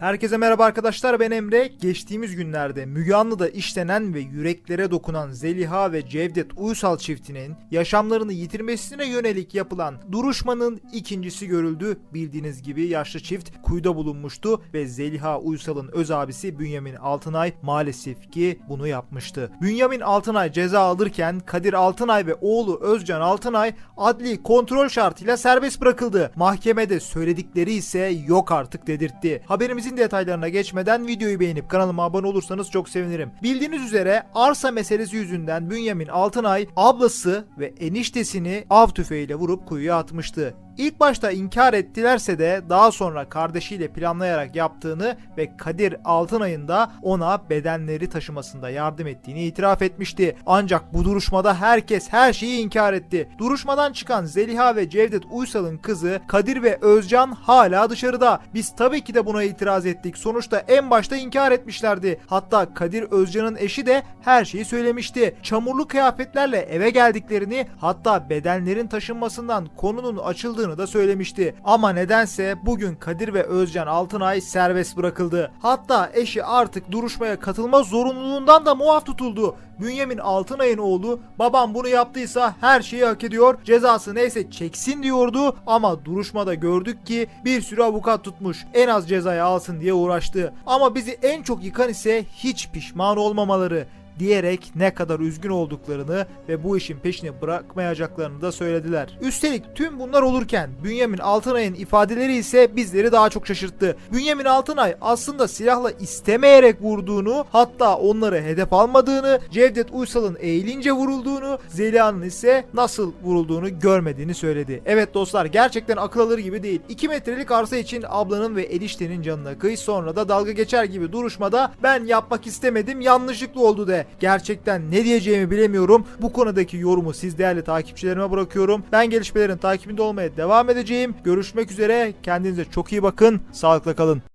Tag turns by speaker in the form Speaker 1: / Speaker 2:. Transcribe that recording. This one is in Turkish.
Speaker 1: Herkese merhaba arkadaşlar ben Emre. Geçtiğimiz günlerde Müge Anlı'da işlenen ve yüreklere dokunan Zeliha ve Cevdet Uysal çiftinin yaşamlarını yitirmesine yönelik yapılan duruşmanın ikincisi görüldü. Bildiğiniz gibi yaşlı çift kuyuda bulunmuştu ve Zeliha Uysal'ın öz abisi Bünyamin Altınay maalesef ki bunu yapmıştı. Bünyamin Altınay ceza alırken Kadir Altınay ve oğlu Özcan Altınay adli kontrol şartıyla serbest bırakıldı. Mahkemede söyledikleri ise yok artık dedirtti. Haberimizin detaylarına geçmeden videoyu beğenip kanalıma abone olursanız çok sevinirim. Bildiğiniz üzere arsa meselesi yüzünden Bünyamin Altınay ablası ve eniştesini av tüfeğiyle vurup kuyuya atmıştı. İlk başta inkar ettilerse de daha sonra kardeşiyle planlayarak yaptığını ve Kadir Altınay'ın da ona bedenleri taşımasında yardım ettiğini itiraf etmişti. Ancak bu duruşmada herkes her şeyi inkar etti. Duruşmadan çıkan Zeliha ve Cevdet Uysal'ın kızı Kadir ve Özcan hala dışarıda. Biz tabii ki de buna itiraz ettik. Sonuçta en başta inkar etmişlerdi. Hatta Kadir Özcan'ın eşi de her şeyi söylemişti. Çamurlu kıyafetlerle eve geldiklerini hatta bedenlerin taşınmasından konunun açıldığını da söylemişti. Ama nedense bugün Kadir ve Özcan Altınay serbest bırakıldı. Hatta eşi artık duruşmaya katılma zorunluluğundan da muaf tutuldu. Bünyamin Altınay'ın oğlu babam bunu yaptıysa her şeyi hak ediyor. Cezası neyse çeksin diyordu ama duruşmada gördük ki bir sürü avukat tutmuş. En az cezayı alsın diye uğraştı. Ama bizi en çok yıkan ise hiç pişman olmamaları diyerek ne kadar üzgün olduklarını ve bu işin peşini bırakmayacaklarını da söylediler. Üstelik tüm bunlar olurken Bünyamin Altınay'ın ifadeleri ise bizleri daha çok şaşırttı. Bünyamin Altınay aslında silahla istemeyerek vurduğunu hatta onları hedef almadığını, Cevdet Uysal'ın eğilince vurulduğunu, Zeliha'nın ise nasıl vurulduğunu görmediğini söyledi. Evet dostlar gerçekten akıl alır gibi değil. 2 metrelik arsa için ablanın ve eniştenin canına kıy sonra da dalga geçer gibi duruşmada ben yapmak istemedim yanlışlıkla oldu de. Gerçekten ne diyeceğimi bilemiyorum. Bu konudaki yorumu siz değerli takipçilerime bırakıyorum. Ben gelişmelerin takibinde olmaya devam edeceğim. Görüşmek üzere. Kendinize çok iyi bakın. Sağlıkla kalın.